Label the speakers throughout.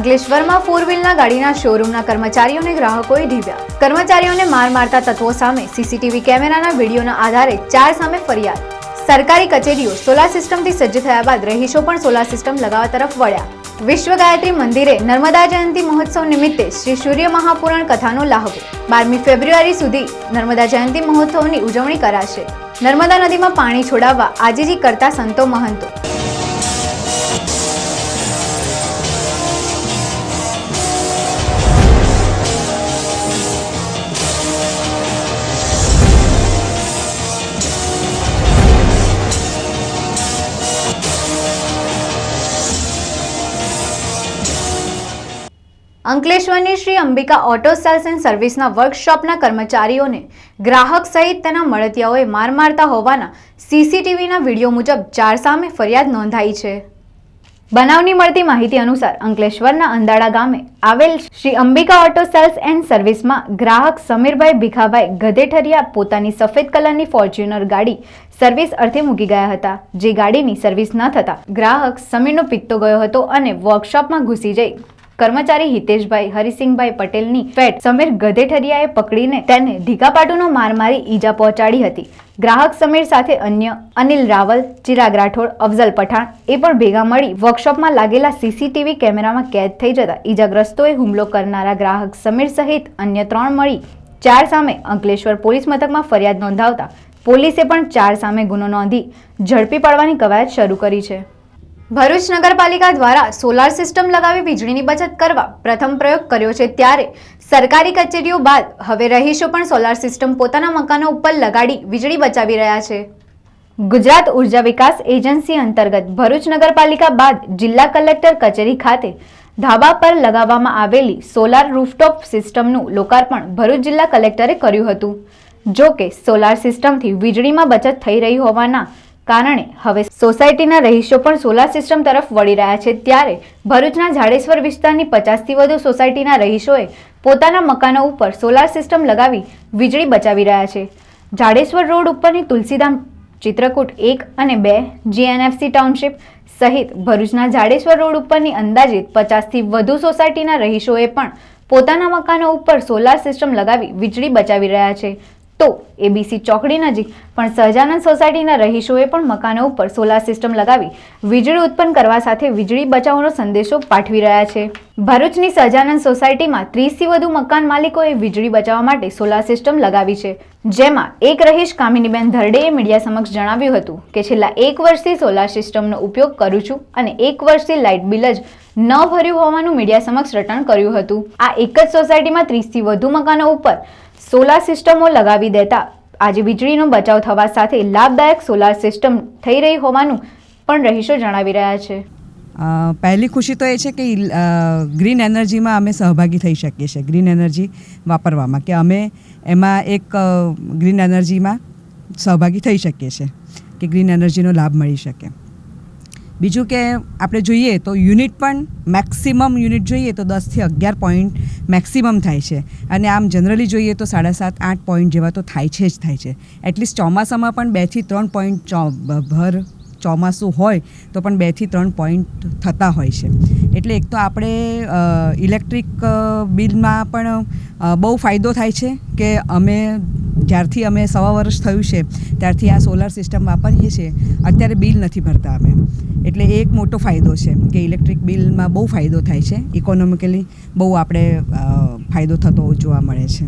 Speaker 1: અંકલેશ્વરમાં ફોર વ્હીલના ગાડીના શોરૂમના કર્મચારીઓને ગ્રાહકોએ ઢીવ્યા. કર્મચારીઓને માર મારતા તત્વો સામે સીસીટીવી કેમેરાના વિડીયોના આધારે ચાર સામે ફરિયાદ. સરકારી કચેરીઓ સોલાર સિસ્ટમથી સજ્જ થયા બાદ રહીશો પણ સોલાર સિસ્ટમ લગાવવા તરફ વળ્યા. વિશ્વ ગાયત્રી મંદિરે નર્મદા જયંતિ મહોત્સવ નિમિત્તે શ્રી સૂર્ય મહાપુરાણ કથાનો લાહવો. બારમી ફેબ્રુઆરી સુધી નર્મદા જયંતિ મહોત્સવની ઉજવણી કરાશે. નર્મદા નદીમાં પાણી છોડાવવા આજીજી કરતા સંતો મહંતો. અંકલેશ્વરની Shri Ambika auto sales and સર્વિસના વર્કશોપના કર્મચારીઓને ગ્રાહક સહિત તેના મળતિયાઓએ માર મારતા હોવાના સીસીટીવીના વીડિયો મુજબ ચાર સામે ફરિયાદ નોંધાઈ છે. બનાવની મળતી માહિતી અનુસાર અંકલેશ્વરના અંદાડા ગામે આવેલ Shri Ambika auto sales and સર્વિસમાં ગ્રાહક સમીરભાઈ ભીખાભાઈ ગધેઠરિયા પોતાની સફેદ કલરની ફોર્ચ્યુનર ગાડી સર્વિસ અર્થે મૂકી ગયા હતા. જે ગાડીની સર્વિસ ન થતા ગ્રાહક સમીરનો પિત્તો ગયો હતો અને વર્કશોપમાં ઘૂસી જઈ કર્મચારી હિતેશભાઈ, હરિસિંહભાઈ પટેલની ફેટ સમીર ગધેઠરિયાએ પકડીને તેને ઢીકાપાટુનો માર મારી ઈજા પહોંચાડી હતી. ગ્રાહક સમીર સાથે અન્ય અનિલ રાવલ, ચિરાગ રાઠોડ, અફઝલ પઠાણ એ પણ ભેગા મળી વર્કશોપમાં લાગેલા સીસીટીવી કેમેરામાં કેદ થઈ જતા ઈજાગ્રસ્તોએ હુમલો કરનારા ગ્રાહક સમીર સહિત અન્ય ત્રણ મળી ચાર સામે અંકલેશ્વર પોલીસ મથકમાં ફરિયાદ નોંધાવતા પોલીસે પણ ચાર સામે ગુનો નોંધી ઝડપી પાડવાની કવાયત શરૂ કરી છે. ભરૂચ નગરપાલિકા દ્વારા સોલાર સિસ્ટમ લગાવી વીજળીની બચત કરવા પ્રથમ પ્રયોગ કર્યો છે ત્યારે સરકારી કચેરીઓ બાદ હવે રહીશો પણ સોલાર સિસ્ટમ પોતાના મકાનો ઉપર લગાડી વીજળી બચાવી રહ્યા છે. ગુજરાત ઊર્જા વિકાસ એજન્સી અંતર્ગત ભરૂચ નગરપાલિકા બાદ જિલ્લા કલેક્ટર કચેરી ખાતે ધાબા પર લગાવવામાં આવેલી સોલાર રૂફટોપ સિસ્ટમનું લોકાર્પણ ભરૂચ જિલ્લા કલેક્ટરે કર્યું હતું. જો કે સોલાર સિસ્ટમથી વીજળીમાં બચત થઈ રહી હોવાના કારણે હવે સોસાયટીના રહીશો પણ સોલાર સિસ્ટમ તરફ વળી રહ્યા છે. ત્યારે ભરૂચના જાડેશ્વર વિસ્તારની પચાસથી વધુ સોસાયટીના રહીશોએ પોતાના મકાનો ઉપર સોલાર સિસ્ટમ લગાવી વીજળી બચાવી રહ્યા છે. જાડેશ્વર રોડ ઉપરની તુલસીધામ, ચિત્રકૂટ એક અને બે જીએનએફસી ટાઉનશીપ સહિત ભરૂચના જાડેશ્વર રોડ ઉપરની અંદાજિત પચાસથી વધુ સોસાયટીના રહીશોએ પણ પોતાના મકાનો ઉપર સોલાર સિસ્ટમ લગાવી વીજળી બચાવી રહ્યા છે. તો એબીસી ચોકડી નજીક પણ સહજાનંદ સોસાયટીના રહીશોએ પણ મકાનો ઉપર સોલાર સિસ્ટમ લગાવી વીજળી ઉત્પન્ન કરવા સાથે વીજળી બચાવવાનો સંદેશો પાઠવી રહ્યા છે. ભરૂચની સહજાનંદ સોસાયટીમાં ત્રીસથી વધુ મકાન માલિકોએ વીજળી બચાવવા માટે સોલાર સિસ્ટમ લગાવી છે. જેમાં એક રહીશ કામિનીબેન ધરડેએ મીડિયા સમક્ષ જણાવ્યું હતું કે છેલ્લા એક વર્ષથી સોલાર સિસ્ટમનો ઉપયોગ કરું છું અને એક વર્ષથી લાઇટ બિલ જ ન ભર્યું હોવાનું મીડિયા સમક્ષ રટણ કર્યું હતું. આ એક જ સોસાયટીમાં ત્રીસથી વધુ મકાનો ઉપર સોલાર સિસ્ટમો લગાવી દેતા. આજે વીજળીનો બચાવ થવા સાથે લાભદાયક સોલાર સિસ્ટમ થઈ રહી હોવાનું પણ રહીશો જણાવી રહ્યા છે.
Speaker 2: પહેલી ખુશી તો એ છે કે ગ્રીન એનર્જીમાં અમે સહભાગી થઈ શકીએ છીએ. ગ્રીન એનર્જી વાપરવામાં કે અમે એમાં એક ગ્રીન એનર્જીમાં સહભાગી થઈ શકીએ છીએ કે ગ્રીન એનર્જીનો લાભ મળી શકે. બીજું કે આપણે જોઈએ તો યુનિટ પણ મેક્સિમમ યુનિટ જોઈએ તો દસથી અગિયાર પોઈન્ટ મેક્સિમમ થાય છે. અને આમ જનરલી જોઈએ તો સાડા સાત, આઠ પોઈન્ટ જેવા તો થાય છે જ થાય છે. એટલીસ્ટ ચોમાસામાં પણ બેથી ત્રણ પોઈન્ટ ચો ભર ચોમાસું હોય તો પણ બેથી ત્રણ પોઈન્ટ થતા હોય છે. એટલે એક તો આપણે ઇલેક્ટ્રિક બિલમાં પણ બહુ ફાયદો થાય છે કે અમે જ્યારથી અમે સવા વર્ષ થયું છે, ત્યારથી આ સોલાર સિસ્ટમ વાપરીએ છીએ, અત્યારે બિલ નથી ભરતા અમે. એટલે એ એક મોટો ફાયદો છે કે ઇલેક્ટ્રિક બિલમાં બહુ ફાયદો થાય છે. ઇકોનોમિકલી બહુ આપણે ફાયદો થતો જોવા મળે છે.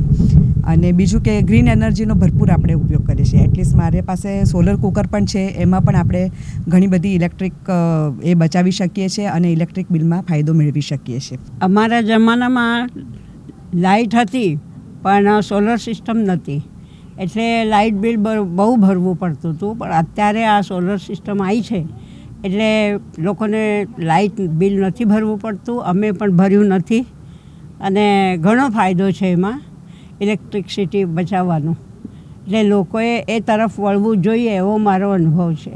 Speaker 2: અને બીજું કે ગ્રીન એનર્જીનો ભરપૂર આપણે ઉપયોગ કરીએ છીએ. એટલીસ્ટ મારી પાસે સોલર કુકર પણ છે. એમાં પણ આપણે ઘણી બધી ઇલેક્ટ્રિક એ બચાવી શકીએ છીએ અને ઇલેક્ટ્રિક બિલમાં ફાયદો મેળવી શકીએ છીએ.
Speaker 3: અમારા જમાનામાં લાઇટ હતી, પણ સોલર સિસ્ટમ નહોતી. એટલે લાઇટ બિલ બહુ ભરવું પડતું હતું, પણ અત્યારે આ સોલર સિસ્ટમ આવી છે. એટલે લોકોને લાઇટ બિલ નથી ભરવું પડતું, અમે પણ ભર્યું નથી. અને ઘણો ફાયદો છે એમાં ઇલેક્ટ્રિકસિટી બચાવવાનો. એટલે લોકોએ એ તરફ વળવું જોઈએ એવો મારો અનુભવ છે.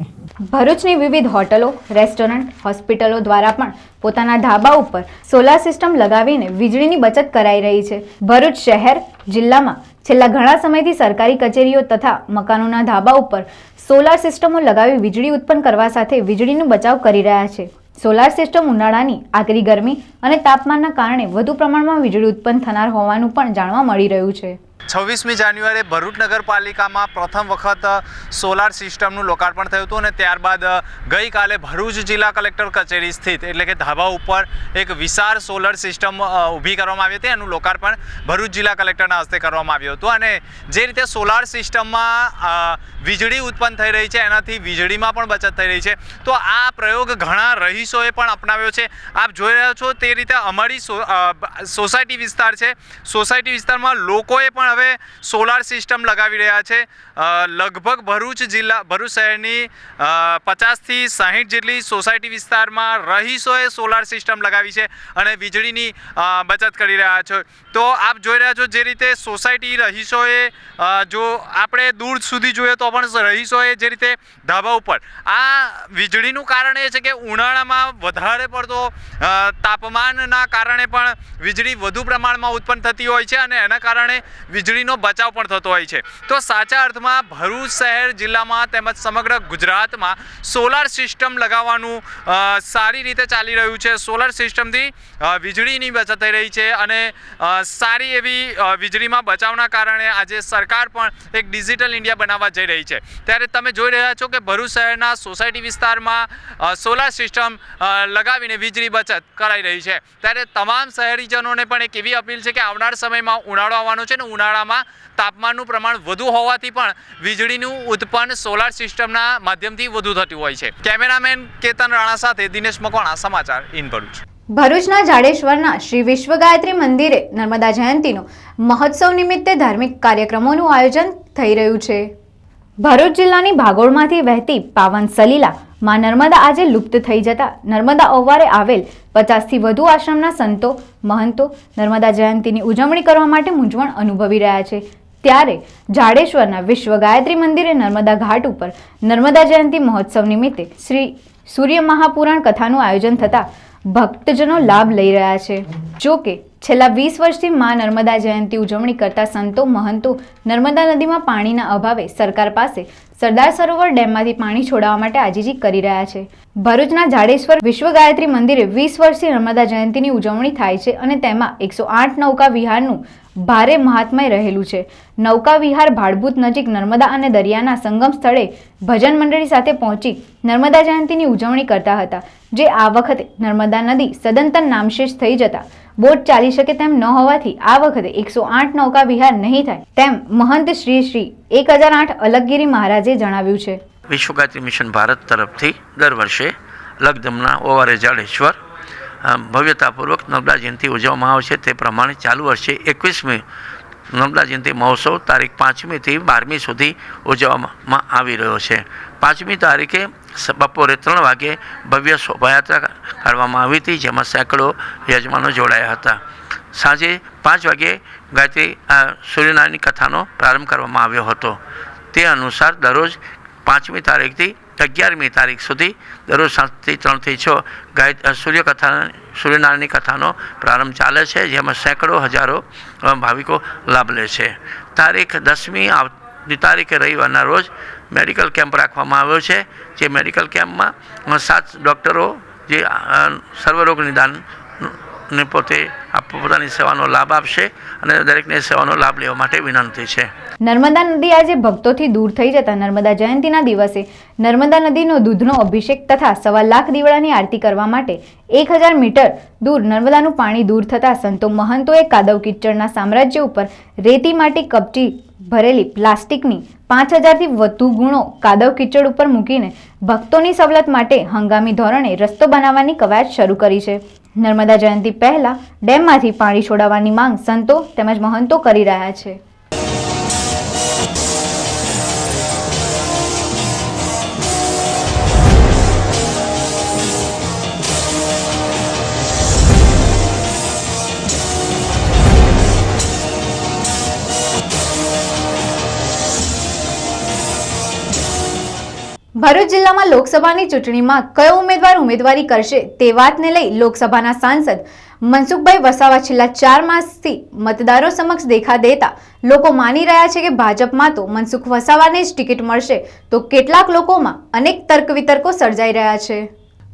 Speaker 1: ભરૂચની વિવિધ હોટલો, રેસ્ટોરન્ટ, હોસ્પિટલો દ્વારા પણ પોતાના ધાબા ઉપર સોલાર સિસ્ટમ લગાવીને વીજળીની બચત કરાઈ રહી છે. ભરૂચ શહેર જિલ્લામાં છેલ્લા ઘણા સમયથી સરકારી કચેરીઓ તથા મકાનોના ધાબા ઉપર સોલાર સિસ્ટમો લગાવી વીજળી ઉત્પન્ન કરવા સાથે વીજળીનો બચાવ કરી રહ્યા છે. સોલાર સિસ્ટમ ઉનાળાની આકરી ગરમી અને તાપમાનના કારણે વધુ પ્રમાણમાં વીજળી ઉત્પન્ન થનાર હોવાનું પણ જાણવા મળી રહ્યું છે.
Speaker 4: છવ્વીસમી જાન્યુઆરીએ ભરૂચ નગરપાલિકામાં પ્રથમ વખત સોલાર સિસ્ટમનું લોકાર્પણ થયું હતું અને ત્યારબાદ ગઈકાલે ભરૂચ જિલ્લા કલેક્ટર કચેરી સ્થિત, એટલે કે ધાબા ઉપર એક વિશાળ સોલર સિસ્ટમ ઊભી કરવામાં આવી હતી. એનું લોકાર્પણ ભરૂચ જિલ્લા કલેક્ટરના હસ્તે કરવામાં આવ્યું હતું અને જે રીતે સોલાર સિસ્ટમમાં વીજળી ઉત્પન્ન થઈ રહી છે, એનાથી વીજળીમાં પણ બચત થઈ રહી છે. તો આ પ્રયોગ ઘણા રહીશોએ પણ અપનાવ્યો છે. આપ જોઈ રહ્યા છો તે રીતે અમારી સોસાયટી વિસ્તાર છે. સોસાયટી વિસ્તારમાં લોકોએ પણ હવે સોલાર સિસ્ટમ લગાવી રહ્યા છે. લગભગ ભરૂચ જિલ્લા, ભરૂચ શહેરની પચાસથી સાહીઠ જેટલી સોસાયટી વિસ્તારમાં રહીશોએ સોલાર સિસ્ટમ લગાવી છે અને વીજળીની બચત કરી રહ્યા છો. તો આપ જોઈ રહ્યા છો જે રીતે સોસાયટી રહીશોએ જો આપણે દૂર સુધી જોઈએ તો પણ રહીશોએ જે રીતે ધાબા ઉપર, આ વીજળીનું કારણ એ છે કે ઉનાળામાં વધારે પડતો તાપમાનના કારણે પણ વીજળી વધુ પ્રમાણમાં ઉત્પન્ન થતી હોય છે અને એના કારણે વીજળીનો બચાવ પણ થતો હોય છે. તો સાચા અર્થમાં ભરૂચ શહેર જિલ્લામાં તેમજ સમગ્ર ગુજરાતમાં સોલાર સિસ્ટમ લગાવવાનું સારી રીતે ચાલી રહ્યું છે. સોલાર સિસ્ટમથી વીજળીની બચત થઈ રહી છે અને સારી એવી વીજળીમાં બચાવના કારણે આજે સરકાર પણ એક ડિજિટલ ઇન્ડિયા બનાવવા જઈ રહી છે. ત્યારે તમે જોઈ રહ્યા છો કે ભરૂચ શહેરના સોસાયટી વિસ્તારમાં સોલાર સિસ્ટમ લગાવીને વીજળી બચત કરાઈ રહી છે. ત્યારે તમામ શહેરીજનોને પણ એક એવી અપીલ છે કે આવનાર સમયમાં ઉનાળો આવવાનો છે ને ઉનાળામાં તાપમાનનું પ્રમાણ વધુ હોવાથી પણ વીજળીનું ઉત્પન્ન સોલાર સિસ્ટમના માધ્યમથી વધુ થતું હોય છે. કેમેરામેન કેતન રાણા સાથે દિનેશ મકવાણા, સમાચાર ઇન ભરૂચ.
Speaker 1: ભરૂચના જાડેશ્વરના શ્રી વિશ્વ ગાયત્રી મંદિરે નર્મદા જયંતીનો મહોત્સવ નિમિત્તે ધાર્મિક કાર્યક્રમોનું આયોજન થઈ રહ્યું છે. ભરૂચ જિલ્લાની ભાગોળમાંથી વહેતી પાવન સલીલા માં નર્મદા આજે લુપ્ત થઈ જતા નર્મદા ઓવારે આવેલ પચાસથી વધુ આશ્રમના સંતો, મહંતો નર્મદા જયંતીની ઉજવણી કરવા માટે મૂંઝવણ અનુભવી રહ્યા છે. ત્યારે જાડેશ્વરના વિશ્વ ગાયત્રી મંદિરે નર્મદા ઘાટ ઉપર નર્મદા જયંતી મહોત્સવ નિમિત્તે શ્રી સૂર્ય મહાપુરાણ કથાનું આયોજન થતાં ભક્તજનો લાભ લઈ રહ્યા છે. જો કે છેલ્લા વીસ વર્ષથી મા નર્મદા જયંતી ઉજવણી કરતા સંતો મહંતો નર્મદા નદીમાં પાણીના અભાવે સરકાર પાસે સરદાર સરોવર ડેમમાંથી પાણી છોડાવવા માટે આજીજી કરી રહ્યા છે. ભરૂચના જાડેશ્વર વિશ્વ ગાયત્રી મંદિરે વીસ વર્ષથી નર્મદા જયંતીની ઉજવણી થાય છે અને તેમાં એકસો આઠ નૌકા વિહારનું ભારે મહાત્મય રહેલું છે. નૌકા વિહાર ભાડભૂત નજીક નર્મદા અને દરિયાના સંગમ સ્થળે ભજન મંડળી સાથે પહોંચી નર્મદા જયંતીની ઉજવણી કરતા હતા, જે આ વખતે નર્મદા નદી સદંતર નામશેષ થઈ જતા. બોટ ચાલી શકે તેમ ન હોવાથી આ વખતે એકસો આઠ નૌકા વિહાર નહીં થાય તેમ મહંત શ્રી શ્રી એક હજાર આઠ અલગગીરી મહારાજે જણાવ્યું છે.
Speaker 5: વિશ્વગાયત્રી મિશન ભારત તરફથી દર વર્ષે લગ્નમના ઓવારે જાડેશ્વર ભવ્યતાપૂર્વક નર્મદા જયંતિ ઉજવવામાં આવે છે. તે પ્રમાણે ચાલુ વર્ષે એકવીસમી નર્મદા જયંતિ મહોત્સવ તારીખ પાંચમીથી બારમી સુધી ઉજવવામાં આવી રહ્યો છે. પાંચમી તારીખે બપોરે ત્રણ વાગે ભવ્ય શોભાયાત્રા કાઢવામાં આવી હતી, જેમાં સેંકડો યજમાનો જોડાયા હતા. સાંજે પાંચ વાગે ગાયત્રી સૂર્યનારાયણની કથાનો પ્રારંભ કરવામાં આવ્યો હતો. તે અનુસાર દરરોજ પાંચમી તારીખથી અગિયારમી તારીખ સુધી દરરોજ સાતથી ત્રણથી છ ગાય સૂર્યકથા સૂર્યનારાયણની કથાનો પ્રારંભ ચાલે છે, જેમાં સેંકડો હજારો ભાવિકો લાભ લે છે. તારીખ દસમી આવતી તારીખે રવિવારના રોજ મેડિકલ કેમ્પ રાખવામાં આવ્યો છે, જે મેડિકલ કેમ્પમાં સાત ડૉક્ટરો, જે સર્વરોગ નિદાન ને પોતે પોતાની સેવાનો લાભ આપશે અને દરેકને સેવાનો લાભ લેવા માટે વિનંતી છે.
Speaker 1: નર્મદા નદી આજે ભક્તોથી દૂર થઈ જતા નર્મદા જયંતીના દિવસે નર્મદા નદીનો દૂધનો અભિષેક તથા સવા લાખ દીવડાની આરતી કરવા માટે એક હજાર મીટર દૂર નર્મદાનું પાણી દૂર થતાં સંતો મહંતોએ કાદવ કિચડના સામ્રાજ્ય ઉપર રેતી માટી કપચી ભરેલી પ્લાસ્ટિકની પાંચ હજારથી વધુ ગુણો કાદવ કિચડ ઉપર મૂકીને ભક્તોની સવલત માટે હંગામી ધોરણે રસ્તો બનાવવાની કવાયત શરૂ કરી છે. નર્મદા જયંતી પહેલા ડેમમાંથી પાણી છોડાવવાની માંગ સંતો તેમજ મહંતો કરી રહ્યા છે. ભરૂચ જિલ્લામાં લોકસભાની ચૂંટણીમાં કયો ઉમેદવાર ઉમેદવારી કરશે તે વાતને લઈ લોકસભાના સાંસદ મનસુખભાઈ વસાવા છેલ્લા ચાર માસથી મતદારો સમક્ષ દેખા દેતા લોકો માની રહ્યા છે કે ભાજપમાં તો મનસુખ વસાવાને જ ટિકિટ મળશે તો કેટલાક લોકોમાં અનેક તર્ક વિતર્કો સર્જાઈ રહ્યા છે.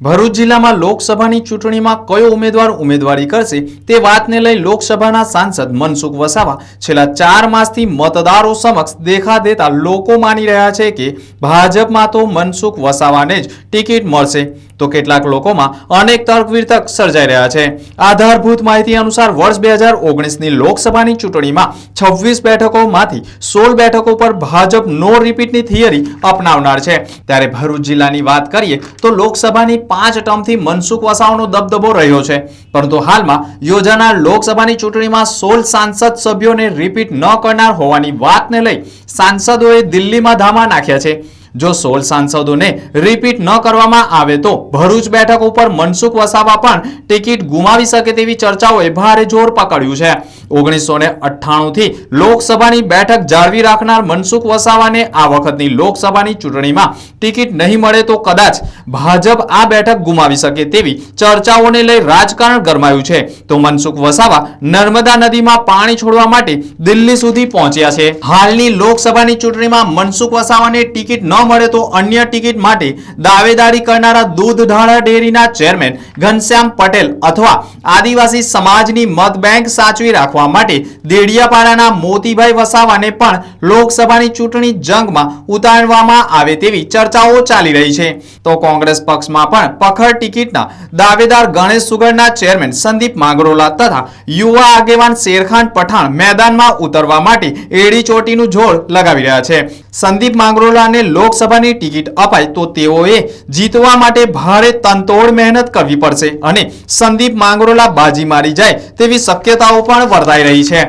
Speaker 4: ભરૂચ જિલ્લામાં લોકસભાની ચૂંટણીમાં કયો ઉમેદવાર ઉમેદવારી કરશે તે વાતને લઈ લોકસભાના સાંસદ મનસુખ વસાવા છેલ્લા ચાર માસથી મતદારો સમક્ષ દેખા દેતા લોકો માની રહ્યા છે કે ભાજપમાં તો મનસુખ વસાવાને જ ટિકિટ મળશે. તો કેટલાક લોકોમાં અનેક તર્ક વિતર્ક સર્જાઈ રહ્યા છે. આધારભૂત માહિતી અનુસાર વર્ષ બે હજાર ઓગણીસની લોકસભાની ચૂંટણીમાં છવ્વીસ બેઠકોમાંથી સોળ બેઠકો પર ભાજપ નો રિપીટની થિયરી અપનાવનાર છે. ત્યારે ભરૂચ જિલ્લાની વાત કરીએ તો લોકસભાની પાંચ ટર્મથી મનસુખ વસાવાનો દબદબો રહ્યો છે. પરંતુ હાલમાં યોજાનાર લોકસભાની ચૂંટણીમાં સોળ સાંસદ સભ્યોને રિપીટ ન કરનાર હોવાની વાતને લઈ સાંસદોએ દિલ્હીમાં ધામા નાખ્યા છે. જો સોળ સાંસદોને રિપીટ ન કરવામાં આવે તો ભરૂચ બેઠક ઉપર મનસુખ વસાવા પણ ટિકિટ ગુમાવી શકે તેવી ચર્ચાઓએ ભારે જોર પકડ્યું છે. ઓગણીસો ને અઠ્ઠાણુંથી લોકસભાની બેઠક જાળવી રાખનાર મનસુખ વસાવાને આ વખતની લોકસભાની ચૂંટણીમાં ટિકિટ નહીં મળે તો કદાચ ભાજપ આ બેઠક ગુમાવી શકે તેવી ચર્ચાઓને લઈ રાજકારણ ગરમાયું છે. તો મનસુખ વસાવા નર્મદા નદીમાં પાણી છોડવા માટે દિલ્હી સુધી પહોંચ્યા છે. હાલની લોકસભાની ચૂંટણીમાં મનસુખ વસાવાને ટિકિટ ન મળે તો અન્ય ટિકિટ માટે દાવેદારી કરનારા દૂધધારા ડેરીના ચેરમેન ઘનશ્યામ પટેલ અથવા આદિવાસી સમાજની મત બેંક સાચવી રાખવા માટે દેડિયાપાડાના મોતીભાઈ વસાવાને પણ લોકસભાની ચૂંટણી જંગમાં ઉતારવામાં આવે તેવી ચર્ચાઓ ચાલી રહી છે. તો કોંગ્રેસ પક્ષમાં પણ પખડ ટિકિટના દાવેદાર ગણેશ સુગરના ચેરમેન સંદીપ માંગરોલા તથા યુવા આગેવાન શેરખાન પઠાણ મેદાનમાં ઉતરવા માટે એડી ચોટીનું જોડ લગાવી રહ્યા છે. સંદીપ માંગરોલાને લોકસભાની ટિકિટ અપાય તો તેઓએ જીતવા માટે ભારે તનતોડ મહેનત કરવી પડશે અને સંદીપ માંગરોલા બાજી મારી જાય તેવી શક્યતાઓ પણ વર્તાઈ રહી છે.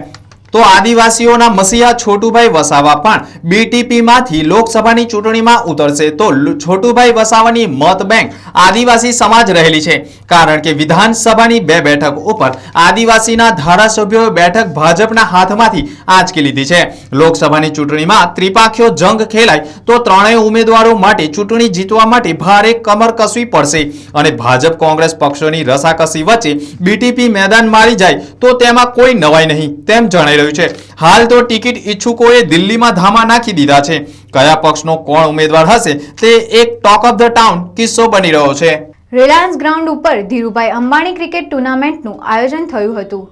Speaker 4: તો આદિવાસીઓના મસીહા છોટુભાઈ વસાવા પણ બીટીપીમાંથી લોકસભાની ચૂંટણીમાં ઉતરશે. તો છોટુભાઈ વસાવાની મત બેંક આદિવાસી સમાજ રહેલી છે. કારણ કે વિધાનસભાની બે બેઠક ઉપર આદિવાસીના ધારાસભ્યોએ બેઠક ભાજપના હાથમાંથી આંચકી લીધી છે. લોકસભાની ચૂંટણીમાં ત્રિપાખ્યો જંગ ખેલાય તો ત્રણેય ઉમેદવારો માટે ચૂંટણી જીતવા માટે ભારે કમર કસવી પડશે. અને ભાજપ કોંગ્રેસ પક્ષોની રસાકસી વચ્ચે બીટીપી મેદાન મારી જાય તો તેમાં કોઈ નવાઈ નહીં, તેમ જણાઈ રહ્યું છે. હાલ તો ટિકિટ ઈચ્છુકોએ દિલ્હીમાં ધામા નાખી દીધા છે. કયા પક્ષનો કોણ ઉમેદવાર હશે તે એક ટોક ઓફ ધ ટાઉન કિસ્સો બની રહ્યો છે.
Speaker 1: રિલાયન્સ ગ્રાઉન્ડ ઉપર ધીરુભાઈ અંબાણી ક્રિકેટ ટુર્નામેન્ટનું આયોજન થયું હતું.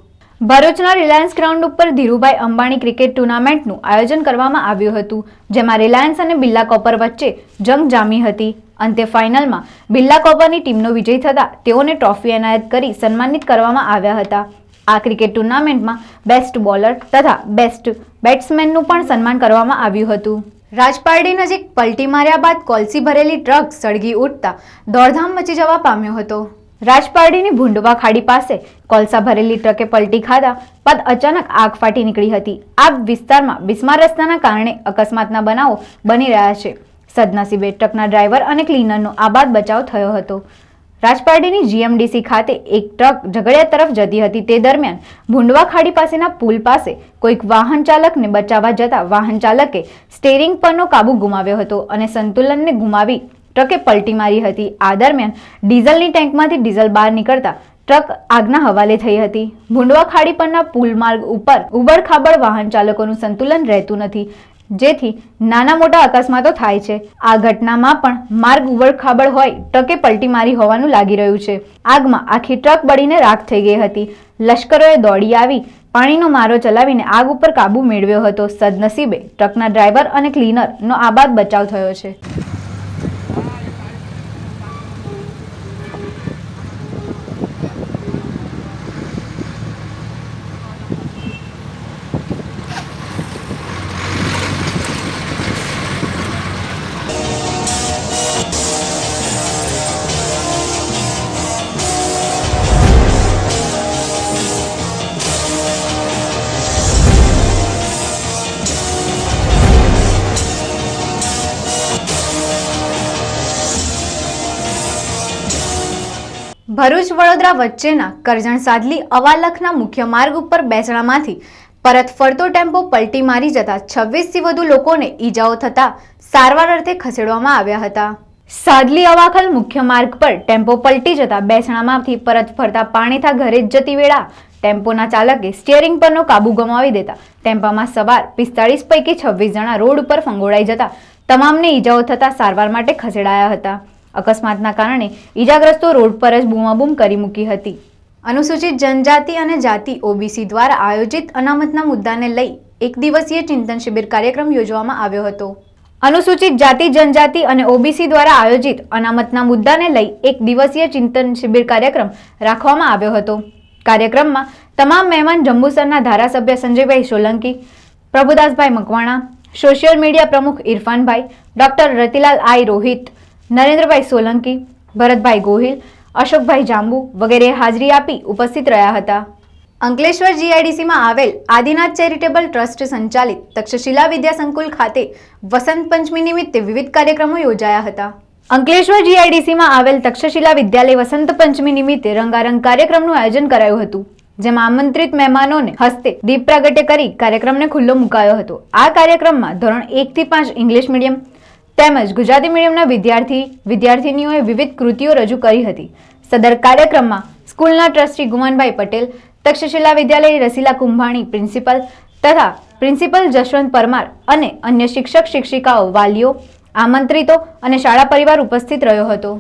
Speaker 1: ભરૂચના રિલાયન્સ ગ્રાઉન્ડ ઉપર ધીરુભાઈ અંબાણી ક્રિકેટ ટુર્નામેન્ટનું આયોજન કરવામાં આવ્યું હતું, જેમાં રિલાયન્સ અને બિલ્લા કોપર વચ્ચે જંગ જામી હતી. અંતે ફાઇનલમાં બિલ્લા કોપરની ટીમનો વિજય થતાં તેઓને ટ્રોફી એનાયત કરી સન્માનિત કરવામાં આવ્યા હતા. આ ક્રિકેટ ટુર્નામેન્ટમાં બેસ્ટ બોલર તથા બેસ્ટ બેટ્સમેનનું પણ સન્માન કરવામાં આવ્યું હતું. રાજપારડી નજીક પલટી માર્યા બાદ કોલસી ભરેલી ટ્રક સળગી ઉઠતા દોડધામ મચી જવા પામ્યો હતો. રાજપારડીની ભૂંડવા ખાડી પાસે કોલસા ભરેલી ટ્રકે પલટી ખાધા બાદ અચાનક આગ ફાટી નીકળી હતી. આ વિસ્તારમાં બિસ્માર રસ્તાના કારણે અકસ્માતના બનાવો બની રહ્યા છે. સદનસીબે ટ્રકના ડ્રાઈવર અને ક્લીનરનો આબાદ બચાવ થયો હતો. રાજપારડીની જીએમડીસી ખાતે એક ટ્રક ઝઘડિયા તરફ જતી હતી. તે દરમિયાન ભૂંડવા ખાડી પાસેના પુલ પાસે કોઈક વાહન ચાલકને બચાવવા જતા વાહન ચાલકે સ્ટેરિંગ પરનો કાબુ ગુમાવ્યો હતો અને સંતુલનને ગુમાવી ટ્રકે પલટી મારી હતી. આ દરમિયાન ડીઝલની ટેન્કમાંથી ડીઝલ બહાર નીકળતા ટ્રક આગના હવાલે થઈ હતી. ભૂંડવા ખાડી પરના પુલ માર્ગ ઉપર ઉબડખાબડ વાહન ચાલકોનું સંતુલન રહેતું નથી. જેથી નાના મોટા અકસ્માતો થાય છે. આ ઘટનામાં પણ માર્ગ ઉબડખાબડ હોય ટ્રકે પલટી મારી હોવાનું લાગી રહ્યું છે. આગમાં આખી ટ્રક બળીને રાખ થઈ ગઈ હતી. લશ્કરોએ દોડી આવી, પાણીનો મારો ચલાવીને આગ ઉપર કાબુ મેળવ્યો હતો. સદનસીબે ટ્રકના ડ્રાઈવર અને ક્લીનરનો આબાદ બચાવ થયો છે. ભરૂચ વડોદરા વચ્ચેના કરજણ સાદલી અવાલખના મુખ્ય માર્ગ ઉપર બેસણામાંથી પરત ફરતો ટેમ્પો પલટી મારી જતા છવ્વીસથી વધુ લોકોને ઈજાઓ થતા સારવાર અર્થે ખસેડવામાં આવ્યા હતા. સાદલી અવાખલ મુખ્ય માર્ગ પર ટેમ્પો પલટી જતા બેસણામાંથી પરત ફરતા પાણીથા ઘરે જ જતી વેળા ટેમ્પોના ચાલકે સ્ટિયરિંગ પરનો કાબુ ગુમાવી દેતા ટેમ્પામાં સવાર પિસ્તાળીસ પૈકી છવ્વીસ જણા રોડ ઉપર ફંગોળાઈ જતા તમામને ઈજાઓ થતા સારવાર માટે ખસેડાયા હતા. અકસ્માતના કારણે ઈજાગ્રસ્તો રોડ પર જ બૂમાબૂમ કરી મૂકી હતી. અનુસૂચિત જનજાતિ અને જાતિ ઓબીસી દ્વારા આયોજિત અનામતના મુદ્દાને લઈ એક દિવસીય ચિંતન શિબિર કાર્યક્રમ યોજવામાં આવ્યો હતો. અનુસૂચિત જાતિ, જનજાતિ અને ઓબીસી દ્વારા આયોજિત અનામતના મુદ્દાને લઈ એક દિવસીય ચિંતન શિબિર કાર્યક્રમ રાખવામાં આવ્યો હતો. કાર્યક્રમમાં તમામ મહેમાન જંબુસરના ધારાસભ્ય સંજયભાઈ સોલંકી, પ્રભુદાસભાઈ મકવાણા, સોશિયલ મીડિયા પ્રમુખ ઇરફાનભાઈ, ડોક્ટર રતિલાલ આઈ રોહિત નરેન્દ્રભાઈ સોલંકી, ભરતભાઈ ગોહિલ, અશોકભાઈ જાંબુ વગેરે હાજરી આપી ઉપસ્થિત રહ્યા હતા. અંકલેશ્વર જીઆઈડીસીમાં આવેલ આદિનાથ ચેરિટેબલ ટ્રસ્ટ સંચાલિત તક્ષશિલા વિદ્યા સંકુલ ખાતે વસંત પંચમી નિમિત્તે વિવિધ કાર્યક્રમો યોજાયા હતા. અંકલેશ્વર જીઆઈડીસીમાં આવેલ તક્ષશિલા વિદ્યાલય વસંત પંચમી નિમિત્તે રંગારંગ કાર્યક્રમનું આયોજન કરાયું હતું, જેમાં આમંત્રિત મહેમાનોને હસ્તે દીપ પ્રાગટ્ય કરી કાર્યક્રમને ખુલ્લો મુકાયો હતો. આ કાર્યક્રમમાં ધોરણ એક થી પાંચ ઇંગ્લિશ મીડિયમ તેમજ ગુજરાતી મીડિયમના વિદ્યાર્થી વિદ્યાર્થીનીઓએ વિવિધ કૃતિઓ રજૂ કરી હતી. સદર કાર્યક્રમમાં સ્કૂલના ટ્રસ્ટી ગુમાનભાઈ પટેલ, તક્ષશિલા વિદ્યાલય રસીલા કુંભાણી પ્રિન્સિપલ તથા પ્રિન્સિપલ જશવંત પરમાર અને અન્ય શિક્ષક શિક્ષિકાઓ, વાલીઓ, આમંત્રિતો અને શાળા પરિવાર ઉપસ્થિત રહ્યો હતો.